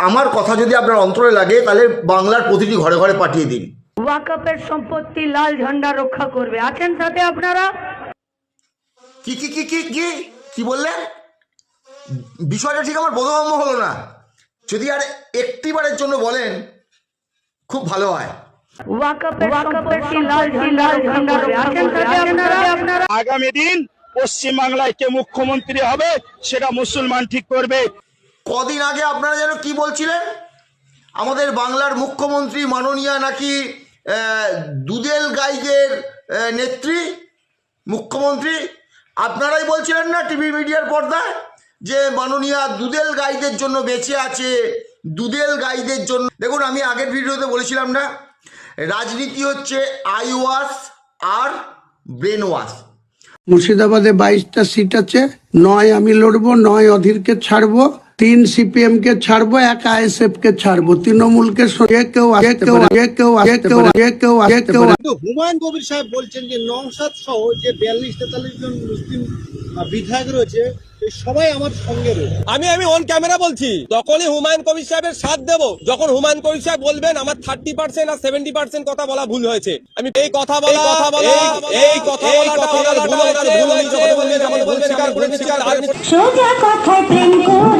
আমার কথা যদি আপনার অন্তরে লাগে তাহলে বাংলার প্রতিটি ঘরে ঘরে পাঠিয়ে দিন। ওয়াকফের সম্পত্তি লাল ঝান্ডা রক্ষা করবে। আছেন সাথে আপনারা? কি কি কি কি কি? কি বললেন? বিষয়টা ঠিক আমার বোধগম্য হলো না। যদি আর একটিবারের জন্য বলেন খুব ভালো হয়। আগামী দিন পশ্চিমবাংলায় কে মুখ্যমন্ত্রী হবে সেটা মুসলমান ঠিক করবে। কদিন আগে আপনারা যেন কি বলছিলেন? আমাদের বাংলার মুখ্যমন্ত্রী মাননীয়া নাকি দুদেল গাইদের আহ, নেত্রী মুখ্যমন্ত্রী? আপনারাই বলছিলেন না টিভি মিডিয়ার পর্দায় যে মাননীয়া দুদেল গাইদের জন্য বেঁচে আছে দুদেল গাইদের জন্য। দেখুন আমি আগের ভিডিওতে বলেছিলাম না রাজনীতি হচ্ছে আই ওয়াশ আর ব্রেন ওয়াশ মুর্শিদাবাদে বাইশটা সিট আছে নয় আমি লড়বো নয় অধীরকে ছাড়বো তিন সিপিএম কে ছাড়বো এক আইএসএফ কে ছাড়বো তৃণমূলকে হুমায়ুন কবির সাহেব বলছেন যে নংসাদ সহ যে বিয়াল্লিশ তেতাল্লিশ জন মুসলিম বিধায়ক রয়েছে সবাই আমার সঙ্গে রয়েছে। আমি আমি অন ক্যামেরা বলছি তখনই হুমায়ুন কবির সাহেবের সাথ দেব যখন হুমায়ুন কবির সাহেব বলবেন আমার থার্টি পার্সেন্ট আর সেভেন্টি পার্সেন্ট কথা বলা ভুল হয়েছে। আমি এই কথা বলা কথা বলা এই কথা বলাটা ভুল ভুল উনি যখন বলবেন যেমন ভুল স্বীকার করে স্বীকার করে সোজা কথায় প্রেম করে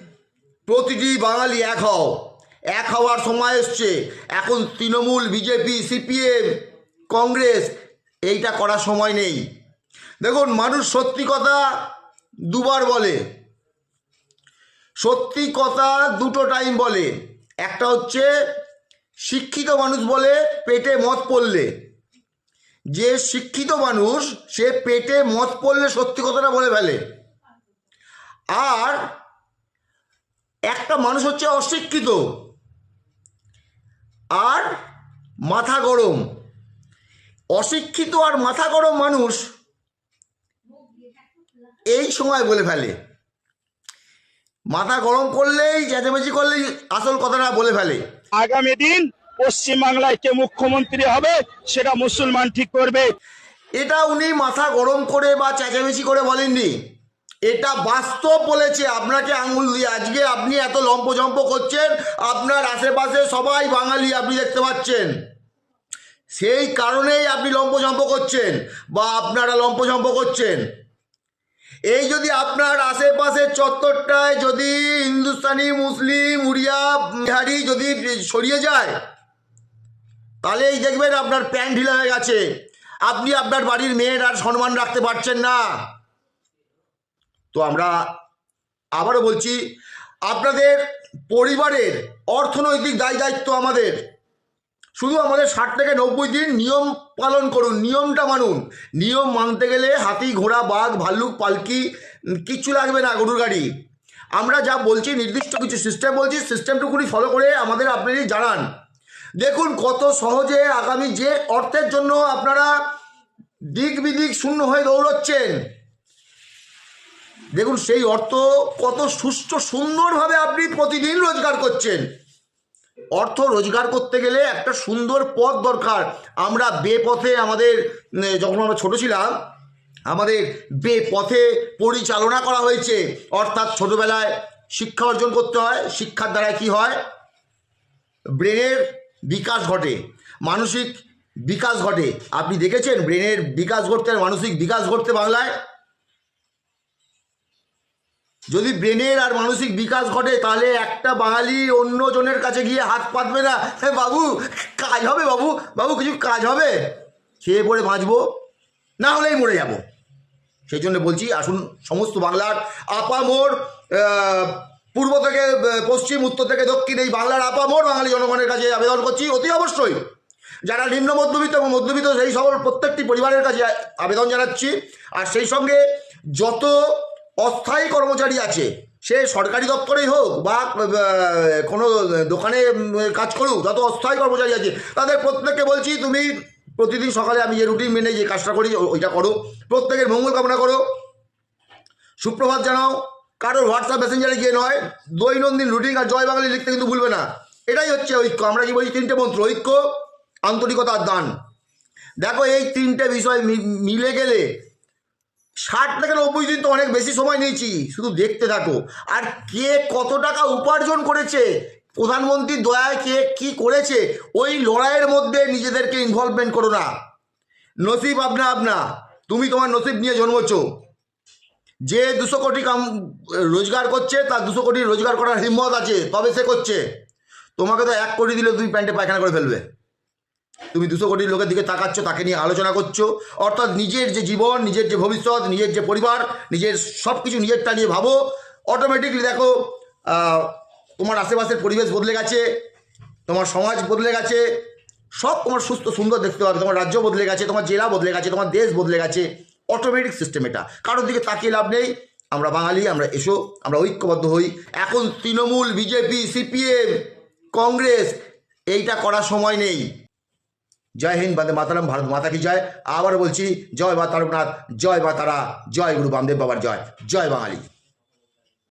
প্রতিটি বাঙালি এক হও। এক হওয়ার সময় এসছে। এখন তৃণমূল, বিজেপি, সিপিএম, কংগ্রেস, এইটা করার সময় নেই। দেখুন, মানুষ সত্যি কথা দুবার বলে। সত্যি কথা দুটো টাইম বলে। একটা হচ্ছে, শিক্ষিত মানুষ বলে, পেটে মদ পড়লে। যে শিক্ষিত মানুষ, সে পেটে মদ পড়লে সত্যি কথাটা বলে ফেলে। আর একটা মানুষ হচ্ছে অশিক্ষিত। আর মাথা গরম। অশিক্ষিত আর মাথা গরম মানুষ এই সময় বলে ফেলে। মাথা গরম করলেই চেঁচামেচি করলেই আসল কথাটা বলে ফেলে। আগামী দিন পশ্চিমবাংলায় কে মুখ্যমন্ত্রী হবে সেটা মুসলমান ঠিক করবে। এটা উনি মাথা গরম করে বা চেঁচামেচি করে বলেননি। এটা বাস্তব বলেছে। আপনাকে আঙুল দিয়ে আজকে আপনি এত লম্পজম্প করছেন, আপনার আশেপাশে সবাই বাঙালি আপনি দেখতে পাচ্ছেন। সেই কারণেই আপনি লম্পজম্প করছেন বা আপনারা লম্পজম্প করছেন। এই যদি আপনার আশেপাশের চত্বরটায় যদি হিন্দুস্তানি, মুসলিম, উড়িয়া, বিহারি যদি সরিয়ে যায় তাহলে এই দেখবেন আপনার প্যান্ট ঢিলা হয়ে গেছে। আপনি আপনার বাড়ির মেয়ের আর সম্মান রাখতে পারছেন না। তো আমরা আবারও বলছি, আপনাদের পরিবারের অর্থনৈতিক দায় দায়িত্ব আমাদের। শুধু আমাদের ষাট থেকে নব্বই দিন নিয়ম পালন করুন, নিয়মটা মানুন। নিয়ম মানতে গেলে হাতি, ঘোড়া, বাঘ, ভাল্লুক, পালকি কিচ্ছু লাগবে না গরুর গাড়ি। আমরা যা বলছি, নির্দিষ্ট কিছু সিস্টেম বলছি সিস্টেমটুকুনি ফলো করে আমাদের আপনারা জানান। দেখুন কত সহজে আগামী যে অর্থের জন্য আপনারা দিক বিদিক শূন্য হয়ে দৌড়চ্ছেন। দেখুন, সেই অর্থ কত সুষ্ঠু, সুন্দরভাবে আপনি প্রতিদিন রোজগার করছেন। অর্থ রোজগার করতে গেলে একটা সুন্দর পথ দরকার। আমরা বেপথে আমাদের যখন আমরা ছোটো ছিলাম, আমাদের বেপথে পরিচালনা করা হয়েছে। অর্থাৎ ছোটোবেলায় শিক্ষা অর্জন করতে হয়, শিক্ষার দ্বারা কি হয়? ব্রেনের বিকাশ ঘটে, মানসিক বিকাশ ঘটে। আপনি দেখেছেন, ব্রেনের বিকাশ ঘটতে আর মানসিক বিকাশ ঘটতে বাংলায় যদি ব্রেনের আর মানসিক বিকাশ ঘটে তাহলে একটা বাঙালি অন্য জনের কাছে গিয়ে হাত পাতবে না। "হ্যাঁ, বাবু কাজ হবে বাবু বাবু কিছু কাজ হবে? খেয়ে পড়ে বাঁচবো না হলেই মরে যাব। সেই জন্য বলছি আসুন সমস্ত বাংলার আপামোর পূর্ব থেকে পশ্চিম উত্তর থেকে দক্ষিণ এই বাংলার আপামোর বাঙালি জনগণের কাছে আবেদন করছি অতি অবশ্যই। যারা নিম্ন মধ্যবিত্ত এবং মধ্যবিত্ত সেই সকল প্রত্যেকটি পরিবারের কাছে আবেদন জানাচ্ছি। আর সেই সঙ্গে যত অস্থায়ী কর্মচারী আছে। সে সরকারি দপ্তরেই হোক বা কোনো দোকানে কাজ করুক, যত অস্থায়ী কর্মচারী আছে। তাদের প্রত্যেককে বলছি, তুমি প্রতিদিন সকালে আমি যে রুটিন মেনে যে কাজটা করি ওইটা করো। প্রত্যেকের মঙ্গল কামনা করো। সুপ্রভাত জানাও। কারোর হোয়াটসঅ্যাপ মেসেঞ্জারে গিয়ে নয়। দৈনন্দিন রুটিন আর জয় বাঙালি লিখতে কিন্তু ভুলবে না। এটাই হচ্ছে ঐক্য। আমরা কি বলি, তিনটে মন্ত্র। ঐক্য, আন্তরিকতা আর দান। দেখো, এই তিনটে বিষয় মিলে গেলে ষাট থেকে নব্বই দিন তো অনেক বেশি সময় নিয়েছি, শুধু দেখতে থাকো। আর কে কত টাকা উপার্জন করেছে? প্রধানমন্ত্রীর দয়ায় কে কি করেছে? ওই লড়াইয়ের মধ্যে নিজেদেরকে ইনভলভমেন্ট করো না। নসিব আপনা আপনা, তুমি তোমার নসিব নিয়ে জন্মছো যে দুশো কোটি কাম, রোজগার করছে, তার দুশো কোটি রোজগার করার হিম্মত আছে, তবে সে করছে। তোমাকে তো এক কোটি দিলে তুমি প্যান্টে পায়খানা করে ফেলবে। তুমি দুশো কোটি লোকের দিকে তাকাচ্ছ, তাকে নিয়ে আলোচনা করছ। অর্থাৎ নিজের যে জীবন, নিজের যে ভবিষ্যৎ, নিজের যে পরিবার, নিজের সব কিছু নিজেরটা নিয়ে ভাবো। অটোমেটিকলি দেখো তোমার আশেপাশের পরিবেশ বদলে গেছে, তোমার সমাজ বদলে গেছে, সব তোমার সুস্থ, সুন্দর দেখতে পাবে। তোমার রাজ্য বদলে গেছে, তোমার জেলা বদলে গেছে, তোমার দেশ বদলে গেছে। অটোমেটিক সিস্টেম এটা। কারোর দিকে তাকিয়ে লাভ নেই। আমরা বাঙালি, আমরা এসো, আমরা ঐক্যবদ্ধ হই। এখন তৃণমূল, বিজেপি, সিপিএম, কংগ্রেস, এইটা করার সময় নেই। জয় হিন্দ, বন্দে মাতারাম, ভারত মাতা কি জয়? আবার বলছি, জয় মা তারকনাথ, জয় মা তারা, জয় গুরু বামদেব বাবার জয় জয় বাঙালি।